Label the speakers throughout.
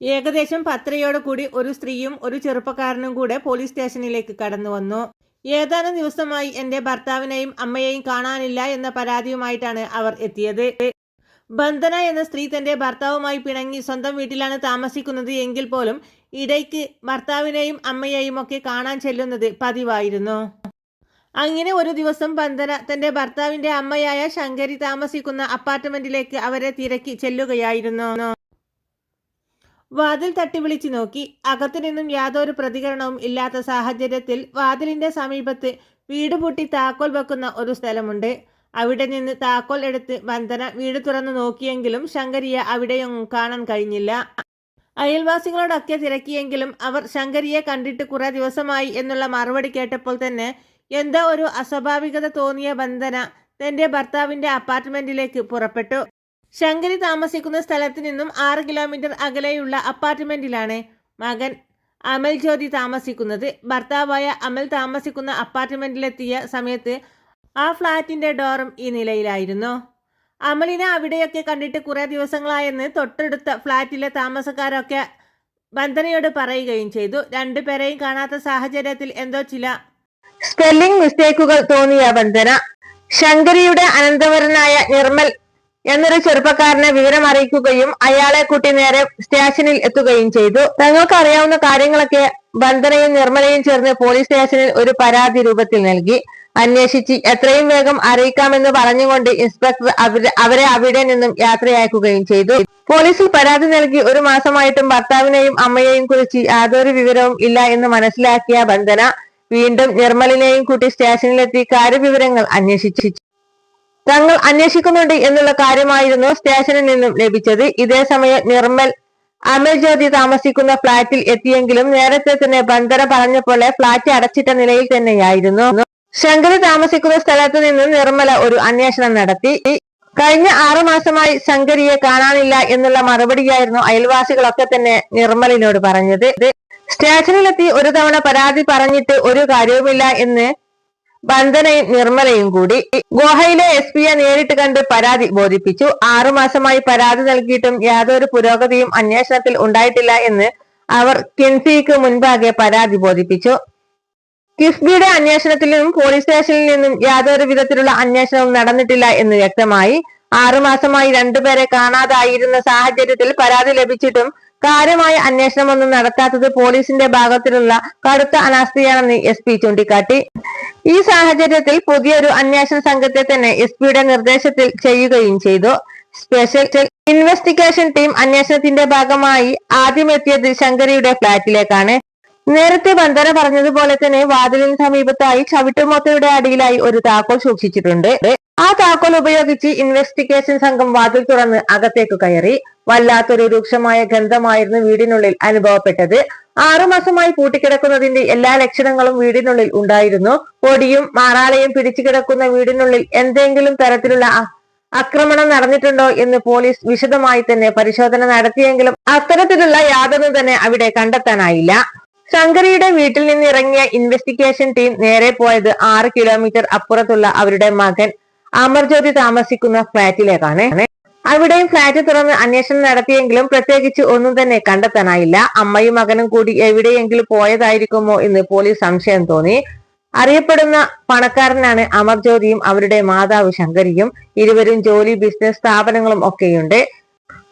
Speaker 1: ഏകദേശം പത്തരയോട് കൂടി ഒരു സ്ത്രീയും ഒരു ചെറുപ്പക്കാരനും കൂടെ പോലീസ് സ്റ്റേഷനിലേക്ക് കടന്നു വന്നു. ഏതാനും ദിവസമായി എന്റെ ഭർത്താവിനെയും അമ്മയെയും കാണാനില്ല എന്ന പരാതിയുമായിട്ടാണ് അവർ എത്തിയത്. ബന്ധന എന്ന സ്ത്രീ തന്റെ ഭർത്താവുമായി പിണങ്ങി സ്വന്തം വീട്ടിലാണ് താമസിക്കുന്നത് എങ്കിൽ പോലും ഇടയ്ക്ക് ഭർത്താവിനെയും അമ്മയെയും ഒക്കെ കാണാൻ ചെല്ലുന്നത് പതിവായിരുന്നു. അങ്ങനെ ഒരു ദിവസം ബന്ധന തന്റെ ഭർത്താവിന്റെ അമ്മയായ ശങ്കരി താമസിക്കുന്ന അപ്പാർട്ട്മെന്റിലേക്ക് അവരെ തിരക്കി ചെല്ലുകയായിരുന്നു. വാതിൽ തട്ടി വിളിച്ചു നോക്കി. അകത്തു നിന്നും യാതൊരു പ്രതികരണവും ഇല്ലാത്ത സാഹചര്യത്തിൽ വാതിലിന്റെ സമീപത്ത് വീട് പൂട്ടി താക്കോൽ വെക്കുന്ന ഒരു സ്ഥലമുണ്ട്. അവിടെ നിന്ന് താക്കോൽ എടുത്ത് വന്ദന വീട് തുറന്നു നോക്കിയെങ്കിലും ശങ്കരിയെ അവിടെയൊന്നും കാണാൻ കഴിഞ്ഞില്ല. അയൽവാസികളോടൊക്കെ തിരക്കിയെങ്കിലും അവർ ശങ്കരിയെ കണ്ടിട്ട് കുറെ ദിവസമായി എന്നുള്ള മറുപടി കേട്ടപ്പോൾ തന്നെ എന്തോ ഒരു അസ്വാഭാവികത തോന്നിയ വന്ദന തന്റെ ഭർത്താവിന്റെ അപ്പാർട്ട്മെന്റിലേക്ക് പുറപ്പെട്ടു. ശങ്കരി താമസിക്കുന്ന സ്ഥലത്ത് നിന്നും ആറ് കിലോമീറ്റർ അകലെയുള്ള അപ്പാർട്ട്മെന്റിലാണ് മകൻ അമൽ ജ്യോതി താമസിക്കുന്നത്. ഭർത്താവായ അമൽ താമസിക്കുന്ന അപ്പാർട്ട്മെന്റിലെത്തിയ സമയത്ത് ആ ഫ്ളാറ്റിന്റെ ഡോറും ഈ നിലയിലായിരുന്നു. അമലിനെ അവിടെയൊക്കെ കണ്ടിട്ട് കുറെ ദിവസങ്ങളായെന്ന് തൊട്ടടുത്ത ഫ്ളാറ്റിലെ താമസക്കാരൊക്കെ ബന്ധനയോട് പറയുകയും ചെയ്തു. രണ്ടുപേരെയും കാണാത്ത സാഹചര്യത്തിൽ എന്തോ ചില സ്പെല്ലിംഗ് മിസ്റ്റേക്കുകൾ തോന്നിയ വന്ദന. ശങ്കരിയുടെ അനന്തവരനായ നിർമ്മൽ എന്നൊരു ചെറുപ്പക്കാരനെ വിവരം അറിയിക്കുകയും അയാളെ കൂട്ടി നേരെ സ്റ്റേഷനിൽ എത്തുകയും ചെയ്തു. തങ്ങൾക്ക് അറിയാവുന്ന കാര്യങ്ങളൊക്കെ വന്ദനയും നിർമ്മലയും ചേർന്ന് പോലീസ് സ്റ്റേഷനിൽ ഒരു പരാതി രൂപത്തിൽ നൽകി. അന്വേഷിച്ച് എത്രയും വേഗം അറിയിക്കാമെന്ന് പറഞ്ഞുകൊണ്ട് ഇൻസ്പെക്ടർ അവരെ അവിടെ നിന്നും യാത്രയാക്കുകയും ചെയ്തു. പോലീസിൽ പരാതി നൽകി ഒരു മാസമായിട്ടും ഭർത്താവിനെയും അമ്മയെയും കുറിച്ച് യാതൊരു വിവരവും ഇല്ല എന്ന് മനസ്സിലാക്കിയ ബന്ധന വീണ്ടും നിർമ്മലിനെയും കൂട്ടി സ്റ്റേഷനിലെത്തി കാര്യവിവരങ്ങൾ അന്വേഷിച്ചു. തങ്ങൾ അന്വേഷിക്കുന്നുണ്ട് എന്നുള്ള കാര്യമായിരുന്നു സ്റ്റേഷനിൽ നിന്നും ലഭിച്ചത്. ഇതേ സമയം നിർമ്മൽ അമൽ ജ്യോതി താമസിക്കുന്ന ഫ്ളാറ്റിൽ എത്തിയെങ്കിലും നേരത്തെ തന്നെ ബന്ധന പറഞ്ഞ പോലെ ഫ്ളാറ്റ് അടച്ചിട്ട നിലയിൽ തന്നെയായിരുന്നു. ശങ്കര താമസിക്കുന്ന സ്ഥലത്ത് നിന്നും നിർമ്മല ഒരു അന്വേഷണം നടത്തി. കഴിഞ്ഞ ആറു മാസമായി ശങ്കരിയെ കാണാനില്ല എന്നുള്ള മറുപടിയായിരുന്നു അയൽവാസികളൊക്കെ തന്നെ നിർമ്മലിനോട് പറഞ്ഞത്. സ്റ്റേഷനിലെത്തി ഒരു തവണ പരാതി പറഞ്ഞിട്ട് ഒരു കാര്യവുമില്ല എന്ന് ബന്ധനയും നിർമ്മലയും കൂടി ഗോഹയിലെ എസ് പിയെ നേരിട്ട് കണ്ട് പരാതി ബോധിപ്പിച്ചു. ആറുമാസമായി പരാതി നൽകിയിട്ടും യാതൊരു പുരോഗതിയും അന്വേഷണത്തിൽ ഉണ്ടായിട്ടില്ല എന്ന് അവർ കിൻസിക്ക് മുൻപാകെ പരാതി ബോധിപ്പിച്ചു. കിഫ്ബിയുടെ അന്വേഷണത്തിൽ നിന്നും പോലീസ് സ്റ്റേഷനിൽ നിന്നും യാതൊരു വിധത്തിലുള്ള അന്വേഷണവും നടന്നിട്ടില്ല എന്ന് വ്യക്തമായി ആറുമാസമായി രണ്ടുപേരെ കാണാതായിരുന്ന സാഹചര്യത്തിൽ പരാതി ലഭിച്ചിട്ടും കാര്യമായ അന്വേഷണമൊന്നും നടത്താത്തത് പോലീസിന്റെ ഭാഗത്തിലുള്ള കടുത്ത അനാസ്ഥയാണെന്ന് എസ് പി ചൂണ്ടിക്കാട്ടി. ഈ സാഹചര്യത്തിൽ പുതിയൊരു അന്വേഷണ സംഘത്തെ തന്നെ എസ് പിയുടെ നിർദ്ദേശത്തിൽ ചെയ്യുകയും ചെയ്തു. സ്പെഷ്യൽ ഇൻവെസ്റ്റിഗേഷൻ ടീം അന്വേഷണത്തിന്റെ ഭാഗമായി ആദ്യം എത്തിയത് ശങ്കരിയുടെ ഫ്ളാറ്റിലേക്കാണ് നേരത്തെ വന്ദന പറഞ്ഞതുപോലെ തന്നെ വാതിലിന് സമീപത്തായി ചവിട്ടുമൊത്തയുടെ അടിയിലായി ഒരു താക്കോൽ സൂക്ഷിച്ചിട്ടുണ്ട്. ആ താക്കോൽ ഉപയോഗിച്ച് ഇൻവെസ്റ്റിഗേഷൻ സംഘം വാതിൽ തുറന്ന് അകത്തേക്ക് കയറി. വല്ലാത്തൊരു രൂക്ഷമായ ഗന്ധമായിരുന്നു വീടിനുള്ളിൽ അനുഭവപ്പെട്ടത്. ആറുമാസമായി പൂട്ടിക്കിടക്കുന്നതിന്റെ എല്ലാ ലക്ഷണങ്ങളും വീടിനുള്ളിൽ ഉണ്ടായിരുന്നു. പൊടിയും മാറാളയും പിടിച്ചു കിടക്കുന്ന വീടിനുള്ളിൽ എന്തെങ്കിലും തരത്തിലുള്ള ആക്രമണം നടന്നിട്ടുണ്ടോ എന്ന് പോലീസ് വിശദമായി തന്നെ പരിശോധന നടത്തിയെങ്കിലും അത്തരത്തിലുള്ള യാതൊന്നും തന്നെ അവിടെ കണ്ടെത്താനായില്ല. ശങ്കരിയുടെ വീട്ടിൽ നിന്ന് ഇറങ്ങിയ ഇൻവെസ്റ്റിഗേഷൻ ടീം നേരെ പോയത് ആറ് കിലോമീറ്റർ അപ്പുറത്തുള്ള അവരുടെ മകൻ. അമർജ്യോതി താമസിക്കുന്ന ഫ്ളാറ്റിലേക്കാണ് അവിടെയും ഫ്ളാറ്റ് തുറന്ന് അന്വേഷണം നടത്തിയെങ്കിലും പ്രത്യേകിച്ച് ഒന്നും തന്നെ കണ്ടെത്താനായില്ല. അമ്മയും മകനും കൂടി എവിടെയെങ്കിലും പോയതായിരിക്കുമോ എന്ന് പോലീസ് സംശയം തോന്നി. അറിയപ്പെടുന്ന പണക്കാരനാണ് അമർജ്യോതിയും അവരുടെ മാതാവ് ശങ്കരിയും. ഇരുവരും ജോലി ബിസിനസ് സ്ഥാപനങ്ങളും ഒക്കെയുണ്ട്.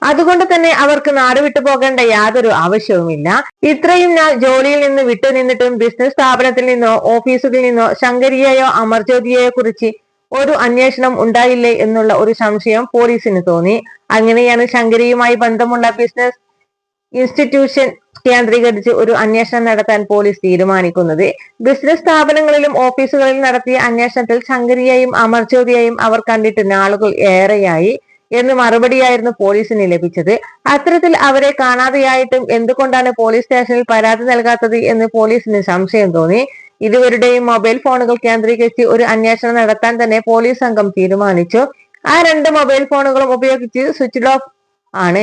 Speaker 1: അതുകൊണ്ട് തന്നെ അവർക്ക് നാട് വിട്ടു പോകേണ്ട യാതൊരു ആവശ്യവുമില്ല. ഇത്രയും ഞാൻ ജോലിയിൽ നിന്ന് വിട്ടുനിന്നിട്ടും ബിസിനസ് സ്ഥാപനത്തിൽ നിന്നോ ഓഫീസുകളിൽ നിന്നോ ശങ്കരിയെയോ അമർജ്യോതിയെയോ കുറിച്ച് ഒരു അന്വേഷണം ഉണ്ടായില്ലേ എന്നുള്ള ഒരു സംശയം പോലീസിന് തോന്നി. അങ്ങനെയാണ് ശങ്കരിയുമായി ബന്ധമുള്ള ബിസിനസ് ഇൻസ്റ്റിറ്റ്യൂഷൻ കേന്ദ്രീകരിച്ച് ഒരു അന്വേഷണം നടത്താൻ പോലീസ് തീരുമാനിക്കുന്നത്. ബിസിനസ് സ്ഥാപനങ്ങളിലും ഓഫീസുകളിലും നടത്തിയ അന്വേഷണത്തിൽ ശങ്കരിയെയും അമർജ്യോതിയെയും അവർ കണ്ടിട്ട് നാളുകൾ ഏറെയായി എന്ന് മറുപടിയായിരുന്നു പോലീസിന് ലഭിച്ചത്. അത്തരത്തിൽ അവരെ കാണാതെയായിട്ടും എന്തുകൊണ്ടാണ് പോലീസ് സ്റ്റേഷനിൽ പരാതി നൽകാത്തത് എന്ന് പോലീസിന് സംശയം തോന്നി. ഇരുവരുടെയും മൊബൈൽ ഫോണുകൾ കേന്ദ്രീകരിച്ച് ഒരു അന്വേഷണം നടത്താൻ തന്നെ പോലീസ് സംഘം തീരുമാനിച്ചു. ആ രണ്ട് മൊബൈൽ ഫോണുകളും ഉപയോഗിച്ച് സ്വിച്ച് ഓഫ് ആണ്.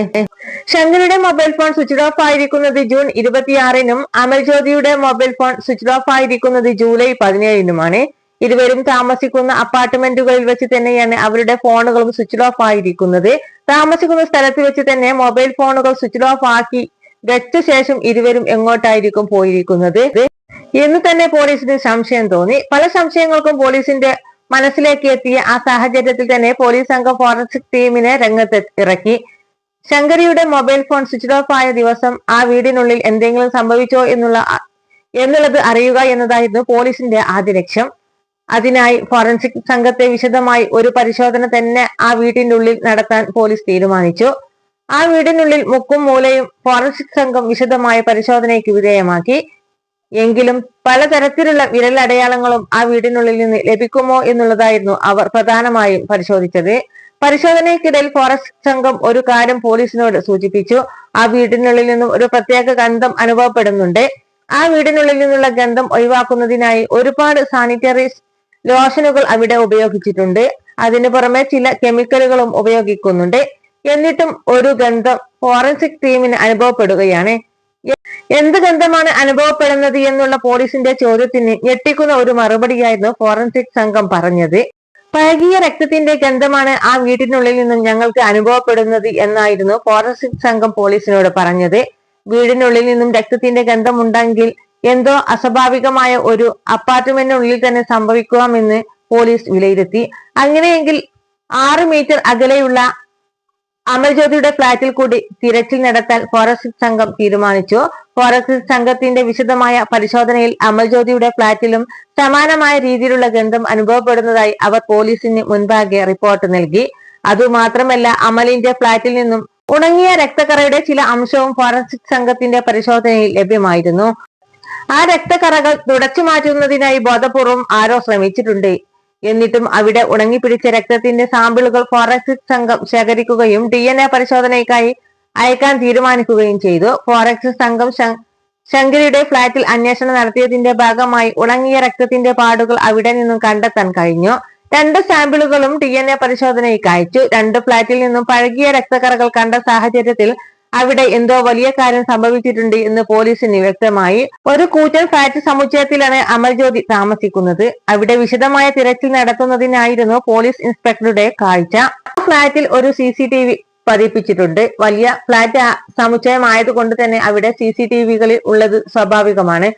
Speaker 1: ശങ്കരുടെ മൊബൈൽ ഫോൺ സ്വിച്ച് ഓഫ് ആയിരിക്കുന്നത് ജൂൺ ഇരുപത്തിയാറിനും അമൽജ്യോതിയുടെ മൊബൈൽ ഫോൺ സ്വിച്ച് ഓഫ് ആയിരിക്കുന്നത് ജൂലൈ പതിനേഴിനുമാണ്. ഇരുവരും താമസിക്കുന്ന അപ്പാർട്ട്മെന്റുകളിൽ വെച്ച് തന്നെയാണ് അവരുടെ ഫോണുകളും സ്വിച്ച് ഓഫ് ആയിരിക്കുന്നത്. താമസിക്കുന്ന സ്ഥലത്ത് വെച്ച് തന്നെ മൊബൈൽ ഫോണുകൾ സ്വിച്ച് ഓഫ് ആക്കി വെച്ച ശേഷം ഇരുവരും എങ്ങോട്ടായിരിക്കും പോയിരിക്കുന്നത്? എന്ന് തന്നെ പോലീസിന് സംശയം തോന്നി. പല സംശയങ്ങൾക്കും പോലീസിന്റെ മനസ്സിലേക്ക് എത്തിയ ആ സാഹചര്യത്തിൽ തന്നെ പോലീസ് സംഘം ഫോറൻസിക് ടീമിനെ രംഗത്ത് ഇറക്കി. ശങ്കരിയുടെ മൊബൈൽ ഫോൺ സ്വിച്ച് ഓഫ് ആയ ദിവസം ആ വീടിനുള്ളിൽ എന്തെങ്കിലും സംഭവിച്ചോ എന്നുള്ള എന്നുള്ളത് അറിയുക എന്നതായിരുന്നു പോലീസിന്റെ ആദ്യ ലക്ഷ്യം. അതിനായി ഫോറൻസിക് സംഘത്തെ വിശദമായി ഒരു പരിശോധന തന്നെ ആ വീടിന്റെ ഉള്ളിൽ നടത്താൻ പോലീസ് തീരുമാനിച്ചു. ആ വീടിനുള്ളിൽ മുക്കും മൂലയും ഫോറൻസിക് സംഘം വിശദമായ പരിശോധനയ്ക്ക് വിധേയമാക്കി. എങ്കിലും പലതരത്തിലുള്ള വിരലടയാളങ്ങളും ആ വീടിനുള്ളിൽ നിന്ന് ലഭിക്കുമോ എന്നുള്ളതായിരുന്നു അവർ പ്രധാനമായും പരിശോധിച്ചത്. പരിശോധനയ്ക്കിടയിൽ ഫോറസ്റ്റ് സംഘം ഒരു കാര്യം പോലീസിനോട് സൂചിപ്പിച്ചു. ആ വീടിനുള്ളിൽ നിന്നും ഒരു പ്രത്യേക ഗന്ധം അനുഭവപ്പെടുന്നുണ്ട്. ആ വീടിനുള്ളിൽ നിന്നുള്ള ഗന്ധം ഒഴിവാക്കുന്നതിനായി ഒരുപാട് സാനിറ്ററി ലോഷനുകൾ അവിടെ ഉപയോഗിച്ചിട്ടുണ്ട്. അതിനു പുറമെ ചില കെമിക്കലുകളും ഉപയോഗിക്കുന്നുണ്ട്. എന്നിട്ടും ഒരു ഗന്ധം ഫോറൻസിക് ടീമിന് അനുഭവപ്പെടുകയാണ്. എന്ത് ഗന്ധമാണ് അനുഭവപ്പെടുന്നത് എന്നുള്ള പോലീസിന്റെ ചോദ്യത്തിന് ഞെട്ടിക്കുന്ന ഒരു മറുപടിയായിരുന്നു ഫോറൻസിക് സംഘം പറഞ്ഞത്. പഴകിയ രക്തത്തിന്റെ ഗന്ധമാണ് ആ വീടിനുള്ളിൽ നിന്നും ഞങ്ങൾക്ക് അനുഭവപ്പെടുന്നത് എന്നായിരുന്നു ഫോറൻസിക് സംഘം പോലീസിനോട് പറഞ്ഞത്. വീടിനുള്ളിൽ നിന്നും രക്തത്തിന്റെ ഗന്ധമുണ്ടെങ്കിൽ എന്തോ അസ്വാഭാവികമായ ഒരു അപ്പാർട്ട്മെന്റിനുള്ളിൽ തന്നെ സംഭവിക്കാമെന്ന് പോലീസ് വിലയിരുത്തി. അങ്ങനെയെങ്കിൽ ആറ് മീറ്റർ അകലെയുള്ള അമൽജ്യോതിയുടെ ഫ്ളാറ്റിൽ കൂടി തിരച്ചിൽ നടത്താൻ ഫോറൻസിക് സംഘം തീരുമാനിച്ചു. ഫോറൻസിക് സംഘത്തിന്റെ വിശദമായ പരിശോധനയിൽ അമൽജ്യോതിയുടെ ഫ്ളാറ്റിലും സമാനമായ രീതിയിലുള്ള ഗന്ധം അനുഭവപ്പെടുന്നതായി അവർ പോലീസിന് മുൻപാകെ റിപ്പോർട്ട് നൽകി. അതുമാത്രമല്ല അമലിന്റെ ഫ്ളാറ്റിൽ നിന്നും ഉണങ്ങിയ രക്തക്കറയുടെ ചില അംശവും ഫോറൻസിക് സംഘത്തിന്റെ പരിശോധനയിൽ ലഭ്യമായിരുന്നു. ആ രക്തക്കറകൾ തുടച്ചു മാറ്റുന്നതിനായി ബോധപൂർവം ആരോ ശ്രമിച്ചിട്ടുണ്ട്. എന്നിട്ടും അവിടെ ഉണങ്ങിപ്പിടിച്ച രക്തത്തിന്റെ സാമ്പിളുകൾ ഫോറൻസിക് സംഘം ശേഖരിക്കുകയും ഡി എൻ എ പരിശോധനയ്ക്കായി അയക്കാൻ തീരുമാനിക്കുകയും ചെയ്തു. ഫോറൻസിക് സംഘം ശങ്കരിയുടെ ഫ്ളാറ്റിൽ അന്വേഷണം നടത്തിയതിന്റെ ഭാഗമായി ഉണങ്ങിയ രക്തത്തിന്റെ പാടുകൾ അവിടെ നിന്നും കണ്ടെത്താൻ കഴിഞ്ഞു. രണ്ട് സാമ്പിളുകളും ഡി എൻ എ പരിശോധനയ്ക്ക് അയച്ചു. രണ്ട് ഫ്ളാറ്റിൽ നിന്നും പഴകിയ രക്തക്കറകൾ കണ്ട സാഹചര്യത്തിൽ അവിടെ എന്തോ വലിയ കാര്യം സംഭവിച്ചിട്ടുണ്ട് എന്ന് പോലീസിന് വ്യക്തമായി ഒരു കൂറ്റൻ ഫ്ളാറ്റ് സമുച്ചയത്തിലാണ് അമൽജ്യോതി താമസിക്കുന്നത്. അവിടെ വിശദമായ തിരച്ചിൽ നടത്തുന്നതിനായിരുന്നു പോലീസ് ഇൻസ്പെക്ടറുടെ കാഴ്ച. ഫ്ളാറ്റിൽ ഒരു സി സി ടി വി പതിപ്പിച്ചിട്ടുണ്ട്. വലിയ ഫ്ളാറ്റ് സമുച്ചയമായതുകൊണ്ട് തന്നെ അവിടെ സി സി ടി വികളിൽ ഉള്ളത് സ്വാഭാവികമാണ്.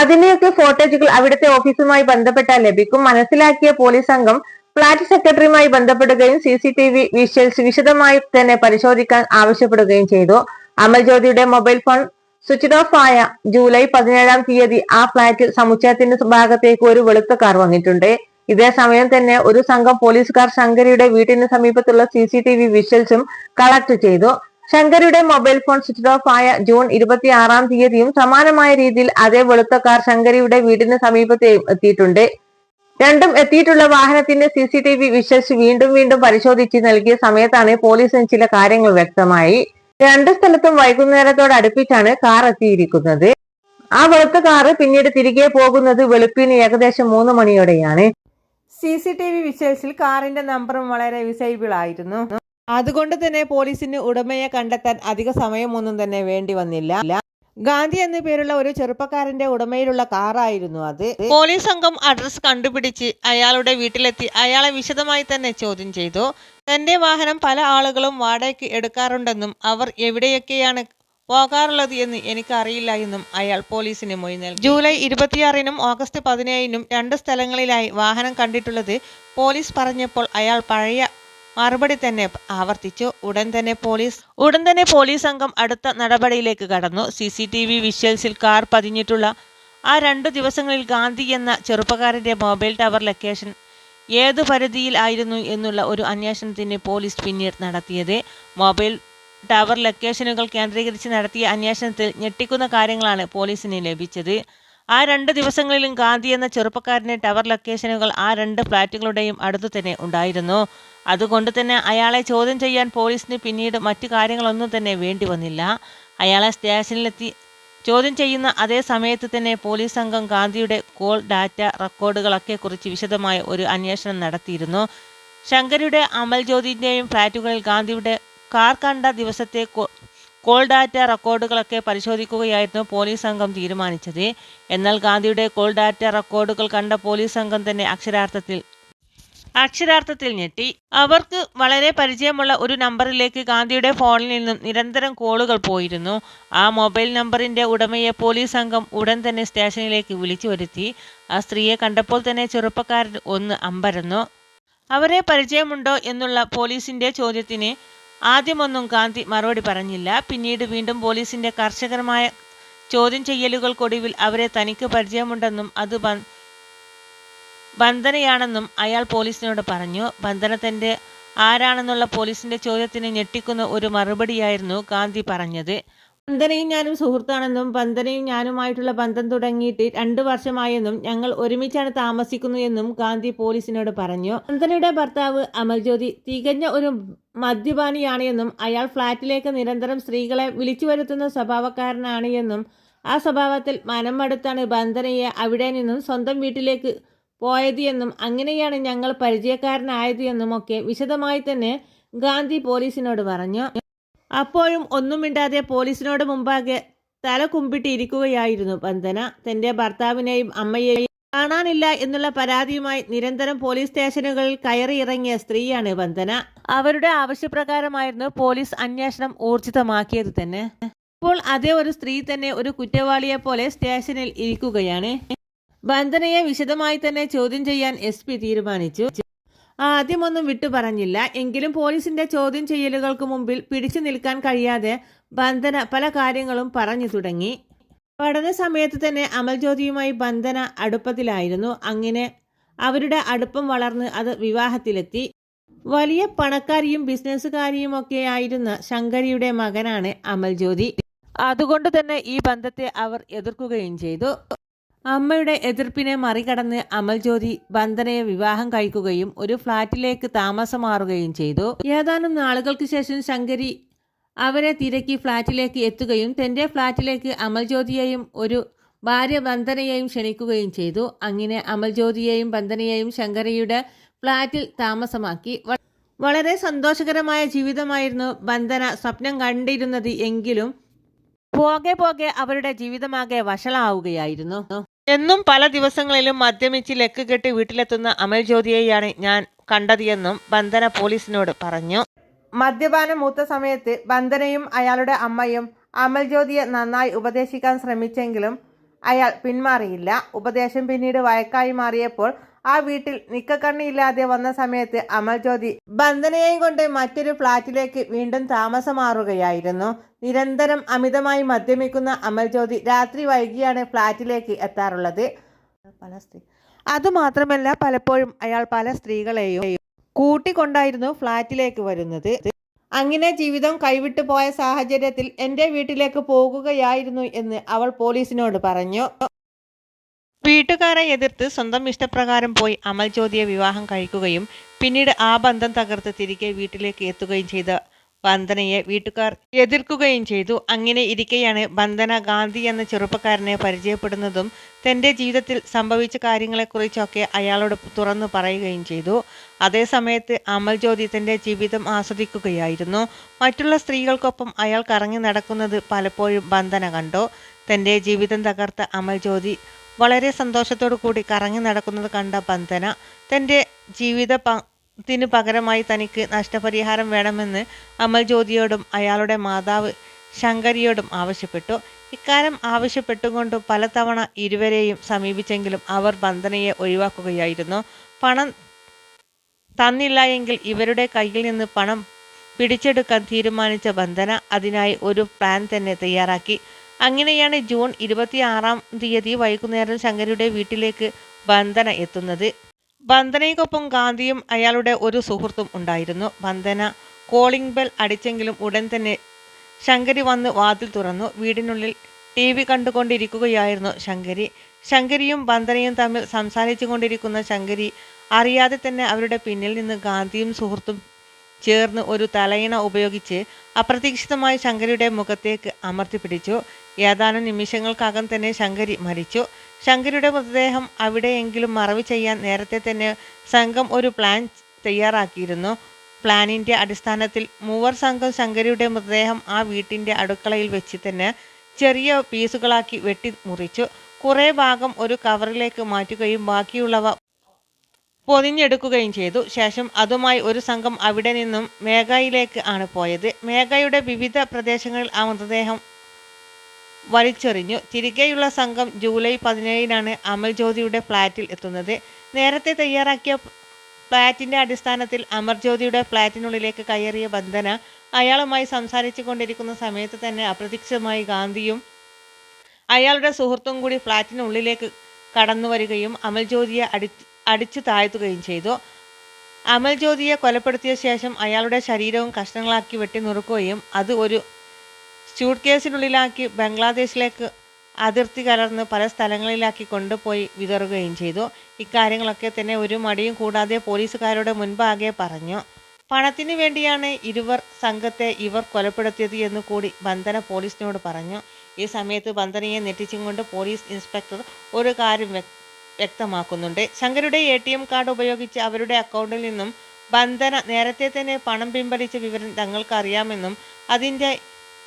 Speaker 1: അതിനെയൊക്കെ ഫോട്ടേജുകൾ അവിടുത്തെ ഓഫീസുമായി ബന്ധപ്പെട്ടാൽ ലഭിക്കും. മനസ്സിലാക്കിയ പോലീസ് സംഘം ഫ്ളാറ്റ് സെക്രട്ടറിയുമായി ബന്ധപ്പെടുകയും C C T V visuals വിശദമായി തന്നെ പരിശോധിക്കാൻ ആവശ്യപ്പെടുകയും ചെയ്തു. അമൽ ജ്യോതിയുടെ മൊബൈൽ ഫോൺ സ്വിച്ച് ഓഫ് ആയ ജൂലൈ പതിനേഴാം തീയതി ആ ഫ്ളാറ്റിൽ സമുച്ചയത്തിന്റെ ഭാഗത്തേക്ക് ഒരു വെളുത്ത കാർ വന്നിട്ടുണ്ട്. ഇതേ സമയം തന്നെ ഒരു സംഘം പോലീസുകാർ ശങ്കരിയുടെ വീട്ടിന് സമീപത്തുള്ള സി സി ടി വി വിഷ്വൽസും കളക്ട് ചെയ്തു. ശങ്കരിയുടെ മൊബൈൽ ഫോൺ സ്വിച്ച് ഓഫ് ആയ ജൂൺ ഇരുപത്തി ആറാം തീയതിയും സമാനമായ രീതിയിൽ അതേ വെളുത്ത കാർ ശങ്കരിയുടെ വീടിന് സമീപത്തെയും എത്തിയിട്ടുണ്ട്. രണ്ടും എത്തിയിട്ടുള്ള വാഹനത്തിന്റെ സി സി ടി വി വിശ്വസിച്ച് വീണ്ടും വീണ്ടും പരിശോധിച്ച് നൽകിയ സമയത്താണ് പോലീസിന് ചില കാര്യങ്ങൾ വ്യക്തമായി. രണ്ട് സ്ഥലത്തും വൈകുന്നേരത്തോട് അടുപ്പിച്ചാണ് കാർ എത്തിയിരിക്കുന്നത്. ആ വെളുത്ത കാറ് പിന്നീട് തിരികെ പോകുന്നത് വെളുപ്പിന് ഏകദേശം മൂന്ന് മണിയോടെയാണ്. സി സി ടി വി വിഷ്വൽസിൽ കാറിന്റെ നമ്പറും വളരെ വിസൈബിൾ ആയിരുന്നു. അതുകൊണ്ട് തന്നെ പോലീസിന് ഉടമയെ കണ്ടെത്താൻ അധിക സമയമൊന്നും തന്നെ വേണ്ടി വന്നില്ല. ഗാന്ധി എന്ന പേരുള്ള ഒരു ചെറുപ്പക്കാരന്റെ ഉടമയിലുള്ള കാറായിരുന്നു അത്. പോലീസ് സംഘം അഡ്രസ് കണ്ടുപിടിച്ച് അയാളുടെ വീട്ടിലെത്തി അയാളെ വിശദമായി തന്നെ ചോദ്യം ചെയ്തു. തന്റെ വാഹനം പല ആളുകളും വാടകയ്ക്ക് എടുക്കാറുണ്ടെന്നും അവർ എവിടെയൊക്കെയാണ് പോകാറുള്ളത് എന്ന് എനിക്കറിയില്ല എന്നും അയാൾ പോലീസിന് മൊഴി നൽകി. ജൂലൈ ഇരുപത്തിയാറിനും ഓഗസ്റ്റ് പതിനേഴിനും രണ്ട് സ്ഥലങ്ങളിലായി വാഹനം കണ്ടിട്ടുള്ളത് പോലീസ് പറഞ്ഞപ്പോൾ അയാൾ പഴയ മറുപടി തന്നെ ആവർത്തിച്ചു. ഉടൻ തന്നെ പോലീസ് ഉടൻ തന്നെ പോലീസ് സംഘം അടുത്ത നടപടിയിലേക്ക് കടന്നു. സി സി ടി വി വിഷ്വൽസിൽ കാർ പതിഞ്ഞിട്ടുള്ള ആ രണ്ടു ദിവസങ്ങളിൽ ഗാന്ധി എന്ന ചെറുപ്പക്കാരന്റെ മൊബൈൽ ടവർ ലൊക്കേഷൻ ഏതു പരിധിയിൽ ആയിരുന്നു എന്നുള്ള ഒരു അന്വേഷണത്തിന് പോലീസ് പിന്നീട് നടത്തിയത്. മൊബൈൽ ടവർ ലൊക്കേഷനുകൾ കേന്ദ്രീകരിച്ച് നടത്തിയ അന്വേഷണത്തിൽ ഞെട്ടിക്കുന്ന കാര്യങ്ങളാണ് പോലീസിന് ലഭിച്ചത്. ആ രണ്ട് ദിവസങ്ങളിലും ഗാന്ധി എന്ന ചെറുപ്പക്കാരന്റെ ടവർ ലൊക്കേഷനുകൾ ആ രണ്ട് ഫ്ലാറ്റുകളുടെയും അടുത്തു തന്നെ ഉണ്ടായിരുന്നു. അതുകൊണ്ട് തന്നെ അയാളെ ചോദ്യം ചെയ്യാൻ പോലീസിന് പിന്നീട് മറ്റു കാര്യങ്ങളൊന്നും തന്നെ വേണ്ടി വന്നില്ല. അയാളെ സ്റ്റേഷനിലെത്തി ചോദ്യം ചെയ്യുന്ന അതേ സമയത്ത് തന്നെ പോലീസ് സംഘം ഗാന്ധിയുടെ കോൾ ഡാറ്റ റെക്കോർഡുകളൊക്കെ കുറിച്ച് വിശദമായ ഒരു അന്വേഷണം നടത്തിയിരുന്നു. ശങ്കരുടെ അമൽ ജ്യോതിന്റെയും ഫ്ലാറ്റുകളിൽ ഗാന്ധിയുടെ കാർ കണ്ട ദിവസത്തെ കോൾ ഡാറ്റ റെക്കോർഡുകളൊക്കെ പരിശോധിക്കുകയായിരുന്നു പോലീസ് സംഘം തീരുമാനിച്ചത്. എന്നാൽ ഗാന്ധിയുടെ കോൾ ഡാറ്റ റെക്കോർഡുകൾ കണ്ട പോലീസ് സംഘം തന്നെ അക്ഷരാർത്ഥത്തിൽ അക്ഷരാർത്ഥത്തിൽ ഞെട്ടി. അവർക്ക് വളരെ പരിചയമുള്ള ഒരു നമ്പറിലേക്ക് ഗാന്ധിയുടെ ഫോണിൽ നിന്നും നിരന്തരം കോളുകൾ പോയിരുന്നു. ആ മൊബൈൽ നമ്പറിന്റെ ഉടമയെ പോലീസ് സംഘം ഉടൻ തന്നെ സ്റ്റേഷനിലേക്ക് വിളിച്ചു വരുത്തി. ആ സ്ത്രീയെ കണ്ടപ്പോൾ തന്നെ ചെറുപ്പക്കാരൻ ഒന്ന് അമ്പരന്നു. അവരെ പരിചയമുണ്ടോ എന്നുള്ള പോലീസിന്റെ ചോദ്യത്തിന് ആദ്യമൊന്നും ഗാന്ധി മറുപടി പറഞ്ഞില്ല. പിന്നീട് വീണ്ടും പോലീസിന്റെ കർശകരമായ ചോദ്യം ചെയ്യലുകൾക്കൊടുവിൽ അവരെ തനിക്ക് പരിചയമുണ്ടെന്നും അത് ബന്ധനയാണെന്നും അയാൾ പോലീസിനോട് പറഞ്ഞു. തന്റെ ആരാണെന്നുള്ള പോലീസിന്റെ ചോദ്യത്തിന് ഞെട്ടിക്കുന്ന ഒരു മറുപടിയായിരുന്നു ഗാന്ധി പറഞ്ഞത്. ബന്ധനയും ഞാനും സുഹൃത്താണെന്നും ബന്ധനയും ഞാനുമായിട്ടുള്ള ബന്ധം തുടങ്ങിയിട്ട് രണ്ടു വർഷമായെന്നും ഞങ്ങൾ ഒരുമിച്ചാണ് താമസിക്കുന്നു എന്നും ഗാന്ധി പോലീസിനോട് പറഞ്ഞു. ബന്ധനയുടെ ഭർത്താവ് അമൽജ്യോതി തികഞ്ഞ ഒരു മദ്യപാനിയാണ് എന്നും അയാൾ ഫ്ളാറ്റിലേക്ക് നിരന്തരം സ്ത്രീകളെ വിളിച്ചു വരുത്തുന്ന സ്വഭാവക്കാരനാണ് എന്നും ആ സ്വഭാവത്തിൽ മനം മടുത്താണ് ബന്ധനയെ അവിടെ നിന്നും സ്വന്തം വീട്ടിലേക്ക് പോയത് എന്നും അങ്ങനെയാണ് ഞങ്ങൾ പരിചയക്കാരനായത് എന്നും ഒക്കെ വിശദമായി തന്നെ ഗാന്ധി പോലീസിനോട് പറഞ്ഞു. അപ്പോഴും ഒന്നും മിണ്ടാതെ പോലീസിനോട് മുമ്പാകെ തല കുമ്പിട്ടിരിക്കുകയായിരുന്നു വന്ദന. തന്റെ ഭർത്താവിനെയും അമ്മയെയും കാണാനില്ല എന്നുള്ള പരാതിയുമായി നിരന്തരം പോലീസ് സ്റ്റേഷനുകളിൽ കയറി ഇറങ്ങിയ സ്ത്രീയാണ് വന്ദന. അവരുടെ ആവശ്യപ്രകാരമായിരുന്നു പോലീസ് അന്വേഷണം ഊർജിതമാക്കിയത് തന്നെ. ഇപ്പോൾ അതേ ഒരു സ്ത്രീ തന്നെ ഒരു കുറ്റവാളിയെ പോലെ സ്റ്റേഷനിൽ ഇരിക്കുകയാണ്. ബന്ധനയെ വിശദമായി തന്നെ ചോദ്യം ചെയ്യാൻ എസ് പി തീരുമാനിച്ചു. ആദ്യമൊന്നും വിട്ടു പറഞ്ഞില്ല എങ്കിലും പോലീസിന്റെ ചോദ്യം ചെയ്യലുകൾക്ക് മുമ്പിൽ പിടിച്ചു നിൽക്കാൻ കഴിയാതെ വന്ദന പല കാര്യങ്ങളും പറഞ്ഞു തുടങ്ങി. പഠന സമയത്ത് തന്നെ അമൽജ്യോതിയുമായി ബന്ധന അടുപ്പത്തിലായിരുന്നു. അങ്ങനെ അവരുടെ അടുപ്പം വളർന്ന് അത് വിവാഹത്തിലെത്തി. വലിയ പണക്കാരിയും ബിസിനസ്സുകാരിയും ഒക്കെ ആയിരുന്ന ശങ്കരിയുടെ മകനാണ് അമൽജ്യോതി അതുകൊണ്ട് തന്നെ ഈ ബന്ധത്തെ അവർ എതിർക്കുകയും ചെയ്തു. അമ്മയുടെ എതിർപ്പിനെ മറികടന്ന് അമൽജ്യോതി വന്ദനയെ വിവാഹം കഴിക്കുകയും ഒരു ഫ്ളാറ്റിലേക്ക് താമസം മാറുകയും ചെയ്തു. ഏതാനും നാളുകൾക്ക് ശേഷം ശങ്കരി അവരെ തിരക്കി ഫ്ളാറ്റിലേക്ക് എത്തുകയും തന്റെ ഫ്ളാറ്റിലേക്ക് അമൽജ്യോതിയെയും ഒരു ഭാര്യ വന്ദനയെയും ക്ഷണിക്കുകയും ചെയ്തു. അങ്ങനെ അമൽജ്യോതിയെയും വന്ദനയെയും ശങ്കരയുടെ ഫ്ളാറ്റിൽ താമസമാക്കി. വളരെ സന്തോഷകരമായ ജീവിതമായിരുന്നു വന്ദന സ്വപ്നം കണ്ടിരുന്നത് എങ്കിലും പോകെ പോകെ അവരുടെ ജീവിതമാകെ വഷളാവുകയായിരുന്നു. എന്നും പല ദിവസങ്ങളിലും മദ്യമിച്ച് ലക്ക് കെട്ടി വീട്ടിലെത്തുന്ന അമൽ ജ്യോതിയെയാണ് ഞാൻ കണ്ടതെന്നും ബന്ധന പോലീസിനോട് പറഞ്ഞു. മദ്യപാനം മൂത്ത സമയത്ത് ബന്ധനയും അയാളുടെ അമ്മയും അമൽ ജ്യോതിയെ നന്നായി ഉപദേശിക്കാൻ ശ്രമിച്ചെങ്കിലും അയാൾ പിന്മാറിയില്ല. ഉപദേശം പിന്നീട് വഴക്കായി മാറിയപ്പോൾ ആ വീട്ടിൽ നിക്കക്കണ്ണിയില്ലാതെ വന്ന സമയത്ത് അമൽ ജ്യോതി ബന്ധനയെയും കൊണ്ട് മറ്റൊരു ഫ്ളാറ്റിലേക്ക് വീണ്ടും താമസമാറുകയായിരുന്നു. നിരന്തരം അമിതമായി മദ്യമിക്കുന്ന അമൽ ജ്യോതി രാത്രി വൈകിയാണ് ഫ്ളാറ്റിലേക്ക് എത്താറുള്ളത്. പല സ്ത്രീ അതുമാത്രമല്ല പലപ്പോഴും അയാൾ പല സ്ത്രീകളെയും കൂട്ടിക്കൊണ്ടായിരുന്നു ഫ്ളാറ്റിലേക്ക് വരുന്നത്. അങ്ങനെ ജീവിതം കൈവിട്ടു പോയ സാഹചര്യത്തിൽ എന്റെ വീട്ടിലേക്ക് പോകുകയായിരുന്നു എന്ന് അവൾ പോലീസിനോട് പറഞ്ഞു. വീട്ടുകാരെ എതിർത്ത് സ്വന്തം ഇഷ്ടപ്രകാരം പോയി അമൽ ജ്യോതിയെ വിവാഹം കഴിക്കുകയും പിന്നീട് ആ ബന്ധം തകർത്ത് തിരികെ വീട്ടിലേക്ക് എത്തുകയും ചെയ്ത വന്ദനയെ വീട്ടുകാർ എതിർക്കുകയും ചെയ്തു. അങ്ങനെ ഇരിക്കെയാണ് വന്ദന ഗാന്ധി എന്ന ചെറുപ്പക്കാരനെ പരിചയപ്പെടുന്നതും തന്റെ ജീവിതത്തിൽ സംഭവിച്ച കാര്യങ്ങളെക്കുറിച്ചൊക്കെ അയാളോട് തുറന്നു പറയുകയും ചെയ്തു. അതേസമയത്ത് അമൽ ജ്യോതി തന്റെ ജീവിതം ആസ്വദിക്കുകയായിരുന്നു. മറ്റുള്ള സ്ത്രീകൾക്കൊപ്പം അയാൾ കറങ്ങി നടക്കുന്നത് പലപ്പോഴും ബന്ധന കണ്ടു. തന്റെ ജീവിതം തകർത്ത അമൽ ജ്യോതി വളരെ സന്തോഷത്തോടു കൂടി കറങ്ങി നടക്കുന്നത് കണ്ട ബന്ധന തന്റെ ജീവിത ത്തിന് പകരമായി തനിക്ക് നഷ്ടപരിഹാരം വേണമെന്ന് അമൽ ജ്യോതിയോടും അയാളുടെ മാതാവ് ശങ്കരിയോടും ആവശ്യപ്പെട്ടു. ഇക്കാര്യം ആവശ്യപ്പെട്ടുകൊണ്ട് പലതവണ ഇരുവരെയും സമീപിച്ചെങ്കിലും അവർ ബന്ധനയെ ഒഴിവാക്കുകയായിരുന്നു. പണം തന്നില്ല എങ്കിൽ ഇവരുടെ കയ്യിൽ നിന്ന് പണം പിടിച്ചെടുക്കാൻ തീരുമാനിച്ച ബന്ധന അതിനായി ഒരു പ്ലാൻ തന്നെ തയ്യാറാക്കി. അങ്ങനെയാണ് ജൂൺ ഇരുപത്തിയാറാം തീയതി വൈകുന്നേരം ശങ്കരിയുടെ വീട്ടിലേക്ക് ബന്ധന എത്തുന്നത്. ബന്ധനയ്ക്കൊപ്പം ഗാന്ധിയും അയാളുടെ ഒരു സുഹൃത്തും ഉണ്ടായിരുന്നു. ബന്ധന കോളിംഗ് ബെൽ അടിച്ചെങ്കിലും ഉടൻ തന്നെ ശങ്കരി വന്ന് വാതിൽ തുറന്നു. വീടിനുള്ളിൽ ടി വി കണ്ടുകൊണ്ടിരിക്കുകയായിരുന്നു ശങ്കരി. ശങ്കരിയും ബന്ധനയും തമ്മിൽ സംസാരിച്ചു കൊണ്ടിരിക്കുന്ന ശങ്കരി അറിയാതെ തന്നെ അവരുടെ പിന്നിൽ നിന്ന് ഗാന്ധിയും സുഹൃത്തും ചേർന്ന് ഒരു തലയിണ ഉപയോഗിച്ച് അപ്രതീക്ഷിതമായി ശങ്കരിയുടെ മുഖത്തേക്ക് അമർത്തി പിടിച്ചു. ഏതാനും നിമിഷങ്ങൾക്കകം തന്നെ ശങ്കരി മരിച്ചു. ശങ്കരിയുടെ മൃതദേഹം അവിടെയെങ്കിലും മറവ് ചെയ്യാൻ നേരത്തെ തന്നെ സംഘം ഒരു പ്ലാൻ തയ്യാറാക്കിയിരുന്നു. പ്ലാനിന്റെ അടിസ്ഥാനത്തിൽ മൂവർ സംഘം ശങ്കരിയുടെ മൃതദേഹം ആ വീട്ടിന്റെ അടുക്കളയിൽ വെച്ച് തന്നെ ചെറിയ പീസുകളാക്കി വെട്ടി മുറിച്ചു. കുറേ ഭാഗം ഒരു കവറിലേക്ക് മാറ്റുകയും ബാക്കിയുള്ളവ പൊതിഞ്ഞെടുക്കുകയും ചെയ്തു. ശേഷം അതുമായി ഒരു സംഘം അവിടെ നിന്നും മേഘയിലേക്ക് ആണ് പോയത്. മേഘയുടെ വിവിധ പ്രദേശങ്ങളിൽ ആ മൃതദേഹം വലിച്ചെറിഞ്ഞു. തിരികെയുള്ള സംഘം ജൂലൈ പതിനേഴിനാണ് അമൽ ജ്യോതിയുടെ ഫ്ലാറ്റിൽ എത്തുന്നത്. നേരത്തെ തയ്യാറാക്കിയ ഫ്ളാറ്റിന്റെ അടിസ്ഥാനത്തിൽ അമർജ്യോതിയുടെ ഫ്ളാറ്റിനുള്ളിലേക്ക് കയറിയ ബന്ധന അയാളുമായി സംസാരിച്ചു കൊണ്ടിരിക്കുന്ന സമയത്ത് തന്നെ അപ്രതീക്ഷിതമായി ഗാന്ധിയും അയാളുടെ സുഹൃത്തും കൂടി ഫ്ളാറ്റിനുള്ളിലേക്ക് കടന്നു വരികയും അമൽ ജ്യോതിയെ അടി അടിച്ചു താഴ്ത്തുകയും ചെയ്തു. അമൽ ജ്യോതിയെ കൊലപ്പെടുത്തിയ ശേഷം അയാളുടെ ശരീരവും കഷ്ണങ്ങളാക്കി വെട്ടി നുറുക്കുകയും അത് ഒരു സ്യൂട്ട് കേസിനുള്ളിലാക്കി ബംഗ്ലാദേശിലേക്ക് അതിർത്തി കലർന്ന് പല സ്ഥലങ്ങളിലാക്കി കൊണ്ടുപോയി വിതറുകയും ചെയ്തു. ഇക്കാര്യങ്ങളൊക്കെ തന്നെ ഒരു മടിയും കൂടാതെ പോലീസുകാരുടെ മുൻപാകെ പറഞ്ഞു. പണത്തിനു വേണ്ടിയാണ് ഇരുവർ സംഘത്തെ ഇവർ കൊലപ്പെടുത്തിയത് എന്ന് കൂടി ബന്ധന പോലീസിനോട് പറഞ്ഞു. ഈ സമയത്ത് ബന്ധനയെ നെറ്റിച്ചും കൊണ്ട് പോലീസ് ഇൻസ്പെക്ടർ ഒരു കാര്യം വ്യക് വ്യക്തമാക്കുന്നുണ്ട്. ശങ്കരുടെ എ ടി എം കാർഡ് ഉപയോഗിച്ച് അവരുടെ അക്കൗണ്ടിൽ നിന്നും ബന്ധന നേരത്തെ തന്നെ പണം പിൻവലിച്ച വിവരം തങ്ങൾക്ക് അറിയാമെന്നും അതിന്റെ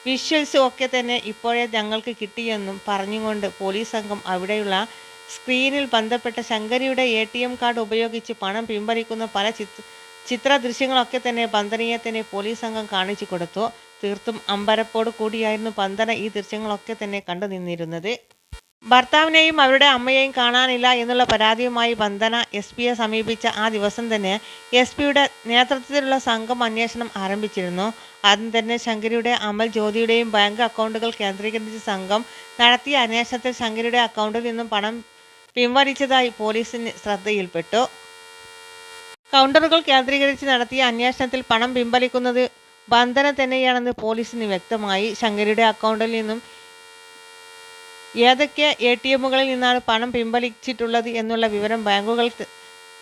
Speaker 1: വിഷ്വൽസും ഒക്കെ തന്നെ ഇപ്പോഴേ ഞങ്ങൾക്ക് കിട്ടിയെന്നും പറഞ്ഞുകൊണ്ട് പോലീസ് സംഘം അവിടെയുള്ള സ്ക്രീനിൽ ബന്ധപ്പെട്ട ശങ്കരിയുടെ എ ടി എം കാർഡ് ഉപയോഗിച്ച് പണം പിൻവലിക്കുന്ന പല ചിത്ര ചിത്ര ദൃശ്യങ്ങളൊക്കെ തന്നെ പന്തനയെ തന്നെ പോലീസ് സംഘം കാണിച്ചു കൊടുത്തു. തീർത്തും അമ്പരപ്പോട് കൂടിയായിരുന്നു പന്തന ഈ ദൃശ്യങ്ങളൊക്കെ തന്നെ കണ്ടു നിന്നിരുന്നത്. ഭർത്താവിനെയും അവരുടെ അമ്മയെയും കാണാനില്ല എന്നുള്ള പരാതിയുമായി വന്ദന എസ് പിയെ സമീപിച്ച ആ ദിവസം തന്നെ എസ് പിയുടെ നേതൃത്വത്തിലുള്ള സംഘം അന്വേഷണം ആരംഭിച്ചിരുന്നു. ആദ്യം തന്നെ ശങ്കരിയുടെ അമൽ ജ്യോതിയുടെയും ബാങ്ക് അക്കൗണ്ടുകൾ കേന്ദ്രീകരിച്ച സംഘം നടത്തിയ അന്വേഷണത്തിൽ ശങ്കരിയുടെ അക്കൗണ്ടിൽ നിന്നും പണം പിൻവലിച്ചതായി പോലീസിന് ശ്രദ്ധയിൽപ്പെട്ടു. കൗണ്ടറുകൾ കേന്ദ്രീകരിച്ച് നടത്തിയ അന്വേഷണത്തിൽ പണം പിൻവലിക്കുന്നത് ബന്ധന തന്നെയാണെന്ന് പോലീസിന് വ്യക്തമായി. ശങ്കരിയുടെ അക്കൗണ്ടിൽ നിന്നും ഏതൊക്കെ എ ടി എമ്മുകളിൽ നിന്നാണ് പണം പിൻവലിച്ചിട്ടുള്ളത് എന്നുള്ള വിവരം ബാങ്കുകൾ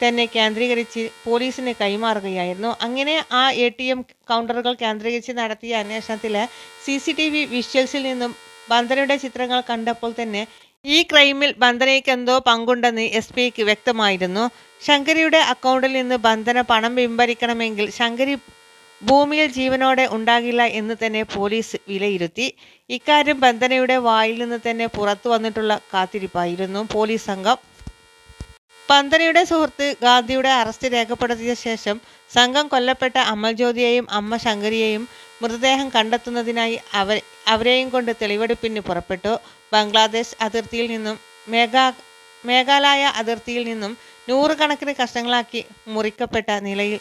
Speaker 1: തന്നെ കേന്ദ്രീകരിച്ച് പോലീസിന് കൈമാറുകയായിരുന്നു. അങ്ങനെ ആ എ ടി എം കൗണ്ടറുകൾ കേന്ദ്രീകരിച്ച് നടത്തിയ അന്വേഷണത്തിൽ സി സി ടി വി വിഷ്വൽസിൽ നിന്നും ബന്ധനയുടെ ചിത്രങ്ങൾ കണ്ടപ്പോൾ തന്നെ ഈ ക്രൈമിൽ ബന്ധനയ്ക്ക് എന്തോ പങ്കുണ്ടെന്ന് എസ് പിക്ക് വ്യക്തമായിരുന്നു. ശങ്കരിയുടെ അക്കൗണ്ടിൽ നിന്ന് ബന്ധന പണം പിൻവലിക്കണമെങ്കിൽ ശങ്കരി ഭൂമിയിൽ ജീവനോടെ ഉണ്ടാകില്ല എന്ന് തന്നെ പോലീസ് വിലയിരുത്തി. ഇക്കാര്യം ബന്ധനയുടെ വായിൽ നിന്ന് തന്നെ പുറത്തു വന്നിട്ടുള്ള കാത്തിരിപ്പായിരുന്നു പോലീസ് സംഘം. പന്തനയുടെ സുഹൃത്ത് ഗാന്ധിയുടെ അറസ്റ്റ് രേഖപ്പെടുത്തിയ ശേഷം സംഘം കൊല്ലപ്പെട്ട അമൽജ്യോതിയെയും അമ്മ ശങ്കരിയെയും മൃതദേഹം കണ്ടെത്തുന്നതിനായി അവ അവരെയും കൊണ്ട് തെളിവെടുപ്പിന് പുറപ്പെട്ടു. ബംഗ്ലാദേശ് അതിർത്തിയിൽ നിന്നും മേഘാ മേഘാലയ അതിർത്തിയിൽ നിന്നും നൂറുകണക്കിന് കഷ്ണങ്ങളാക്കി മുറിക്കപ്പെട്ട നിലയിൽ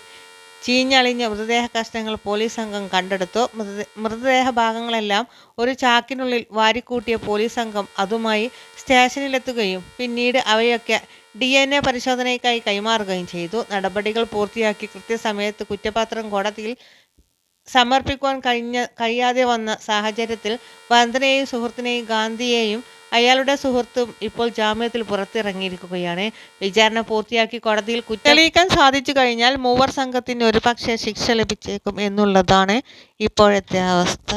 Speaker 1: ചീഞ്ഞളിഞ്ഞ മൃതദേഹ കഷ്ണങ്ങൾ പോലീസ് സംഘം കണ്ടെടുത്തു. മൃതദേ മൃതദേഹ ഭാഗങ്ങളെല്ലാം ഒരു ചാക്കിനുള്ളിൽ വാരിക്കൂട്ടിയ പോലീസ് സംഘം അതുമായി സ്റ്റേഷനിലെത്തുകയും പിന്നീട് അവയൊക്കെ ഡി എൻ എ പരിശോധനയ്ക്കായി കൈമാറുകയും ചെയ്തു. നടപടികൾ പൂർത്തിയാക്കി കൃത്യസമയത്ത് കുറ്റപത്രം കോടതിയിൽ സമർപ്പിക്കുവാൻ കഴിഞ്ഞ കഴിയാതെ വന്ന സാഹചര്യത്തിൽ വന്ദനയെയും സുഹൃത്തിനെയും ഗാന്ധിയെയും അയാളുടെ സുഹൃത്തും ഇപ്പോൾ ജാമ്യത്തിൽ പുറത്തിറങ്ങിയിരിക്കുകയാണ്. വിചാരണ പൂർത്തിയാക്കി കോടതിയിൽ കുറ്റം തെളിയിക്കാൻ സാധിച്ചു കഴിഞ്ഞാൽ മൂവർ സംഘത്തിന് ഒരുപക്ഷെ ശിക്ഷ ലഭിച്ചേക്കും എന്നുള്ളതാണ് ഇപ്പോഴത്തെ അവസ്ഥ.